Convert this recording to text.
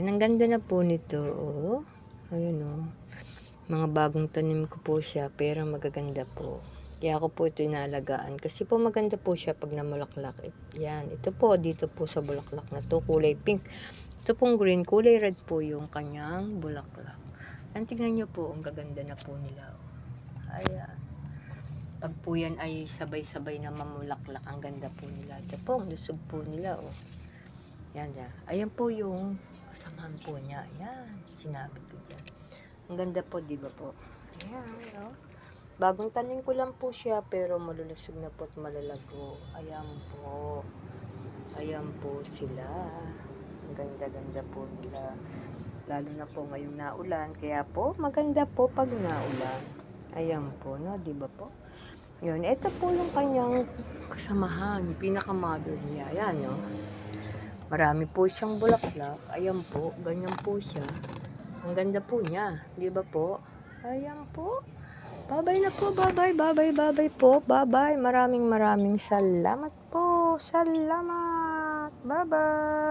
Yan, ang ganda na po nito. Oh. Ayun oh. Mga bagong tanim ko po siya, pero magaganda po. Kaya ako po ito inalagaan. Kasi po maganda po siya pag namulaklak. Yan, ito po, dito po sa bulaklak na to, kulay pink. Ito pong green, kulay red po yung kanyang bulaklak. Yan, tingnan nyo po, ang gaganda na po nila. oh. Ayan. Pag po yan ay sabay-sabay na mamulaklak, ang ganda po nila. Ito po, ang lusog po nila. Oh. Yan, yan. Ayan po yung kasamahan po niya. Ayan, sinabi ko dyan. Ang ganda po, di ba po? Ayan, no? Bagong tanim ko lang po siya, pero malulusog na po at malalago. Ayan po. Ayan po sila. Ang ganda-ganda po nila. Lalo na po ngayong naulan. Kaya po, maganda po pag naulan. Ayan po, no? Di ba po? Yun, ito po yung kanyang kasamahan, pinaka-mother niya. Ayan, no? Marami po siyang bulaklak. Ayan po, ganyan po siya. Ang ganda po niya, di ba po? Ayan po. Bye-bye na po, bye-bye, bye-bye, bye-bye po, bye-bye. Maraming maraming salamat po. Salamat. Bye-bye.